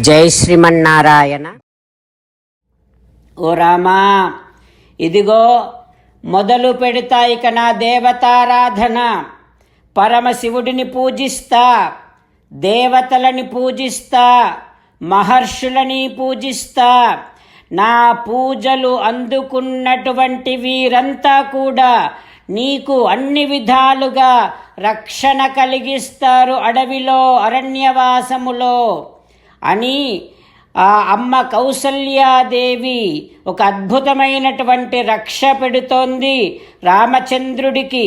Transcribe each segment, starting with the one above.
జై శ్రీమన్నారాయణ. ఓ రామా ఇదిగో మొదలు పెడతా ఇక నా దేవతారాధన. పరమశివుడిని పూజిస్తా దేవతలని పూజిస్తా మహర్షులని పూజిస్తా. నా పూజలు అందుకున్నటువంటి వీరంతా కూడా నీకు అన్ని విధాలుగా రక్షణ కలిగిస్తారు అడవిలో అరణ్యవాసములో. అని ఆ అమ్మ కౌసల్యాదేవి ఒక అద్భుతమైనటువంటి రక్ష పెడుతోంది రామచంద్రుడికి.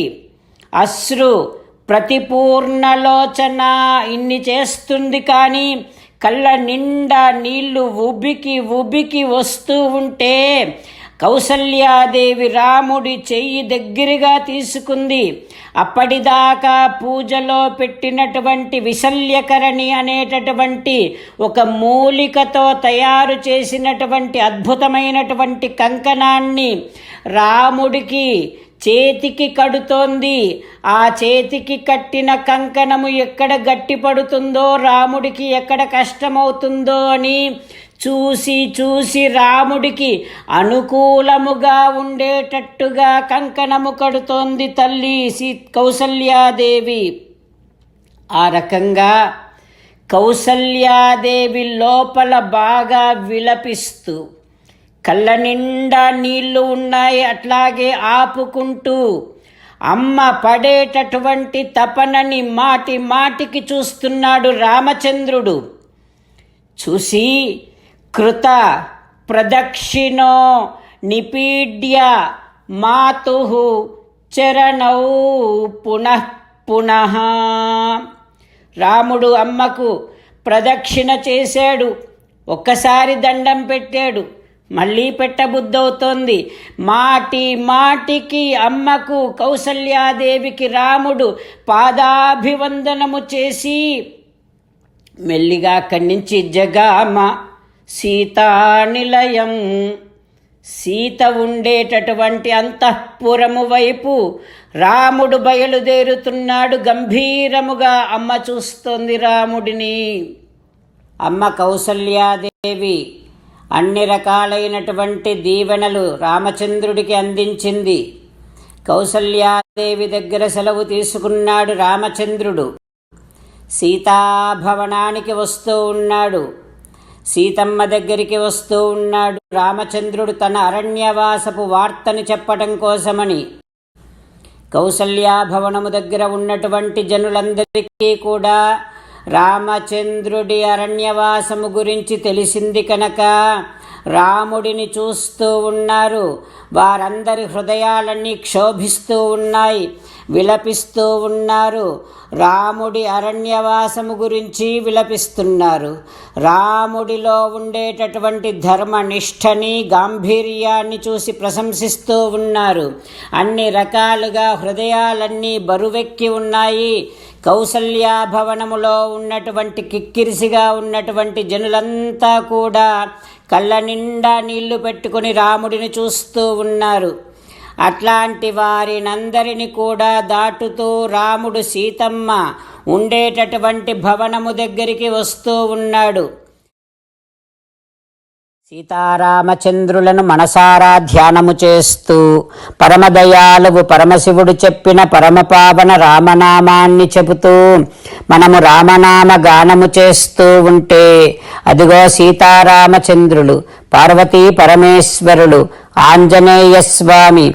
అశ్రు ప్రతిపూర్ణలోచన ఇన్ని చేస్తుంది కానీ కళ్ళ నిండా నీళ్ళు ఉబికి ఉబికి వస్తూ ఉంటే కౌసల్యాదేవి రాముడి చెయ్యి దగ్గరగా తీసుకుంది. అప్పటిదాకా పూజలో పెట్టినటువంటి విశల్యకరణి అనేటటువంటి ఒక మూలికతో తయారు చేసినటువంటి అద్భుతమైనటువంటి కంకణాన్ని రాముడికి చేతికి కడుతోంది. ఆ చేతికి కట్టిన కంకణము ఎక్కడ గట్టిపడుతుందో రాముడికి ఎక్కడ కష్టమవుతుందో అని చూసి చూసి రాముడికి అనుకూలముగా ఉండేటట్టుగా కంకణము కడుతోంది తల్లి సీ కౌసల్యాదేవి. ఆ రకంగా కౌసల్యాదేవి లోపల బాగా విలపిస్తూ కళ్ళ నిండా నీళ్ళు ఉన్నాయి అట్లాగే ఆపుకుంటూ అమ్మ పడేటటువంటి తపనని మాటి మాటికి చూస్తున్నాడు రామచంద్రుడు. చూసి కృత ప్రదక్షిణో నిపీడ్య మాతు చరణౌ పునః పునః. రాముడు అమ్మకు ప్రదక్షిణ చేశాడు. ఒక్కసారి దండం పెట్టాడు. మళ్ళీ పెట్టబుద్ధవుతోంది. మాటి మాటికి అమ్మకు కౌసల్యాదేవికి రాముడు పాదాభివందనము చేసి మెల్లిగా అక్కడి నుంచి జగామ సీతానిలయం. సీత ఉండేటటువంటి అంతఃపురము వైపు రాముడు బయలుదేరుతున్నాడు గంభీరముగా. అమ్మ చూస్తోంది రాముడిని. అమ్మ కౌసల్యాదేవి అన్ని రకాలైనటువంటి దీవెనలు రామచంద్రుడికి అందించింది. కౌసల్యాదేవి దగ్గర సెలవు తీసుకున్నాడు రామచంద్రుడు. సీతాభవనానికి వస్తూ ఉన్నాడు. సీతమ్మ దగ్గరికి వస్తూ ఉన్నాడు. రామచంద్రుడు తన అరణ్యవాసపు వార్తని చెప్పటం కోసమని. కౌసల్యాభవనము దగ్గర ఉన్నటువంటి జనులందరికీ కూడా రామచంద్రుడి అరణ్యవాసము గురించి తెలిసింది కనుక రాముడిని చూస్తూ ఉన్నారు. వారందరి హృదయాలన్నీ క్షోభిస్తూ ఉన్నాయి. విలపిస్తూ ఉన్నారు. రాముడి అరణ్యవాసము గురించి విలపిస్తున్నారు. రాముడిలో ఉండేటటువంటి ధర్మనిష్టని గాంభీర్యాన్ని చూసి ప్రశంసిస్తూ ఉన్నారు. అన్ని రకాలుగా హృదయాలన్నీ బరువెక్కి ఉన్నాయి. కౌసల్యాభవనములో ఉన్నటువంటి కిక్కిరిసిగా ఉన్నటువంటి జనులంతా కూడా కళ్ళ నిండా నీళ్ళు పెట్టుకుని రాముడిని చూస్తూ ఉన్నారు. అట్లాంటి వారినందరిని కూడా దాటుతూ రాముడు సీతమ్మ ఉండేటటువంటి భవనము దగ్గరికి వస్తూ ఉన్నాడు. సీతారామచంద్రులను మనసారా ధ్యానము చేస్తూ పరమదయాలువు పరమశివుడు చెప్పిన పరమపావన రామనామాన్ని చెబుతూ మనము రామనామ గానము చేస్తూ ఉంటే అదిగో సీతారామచంద్రులు పార్వతీ పరమేశ్వరులు ఆంజనేయ స్వామి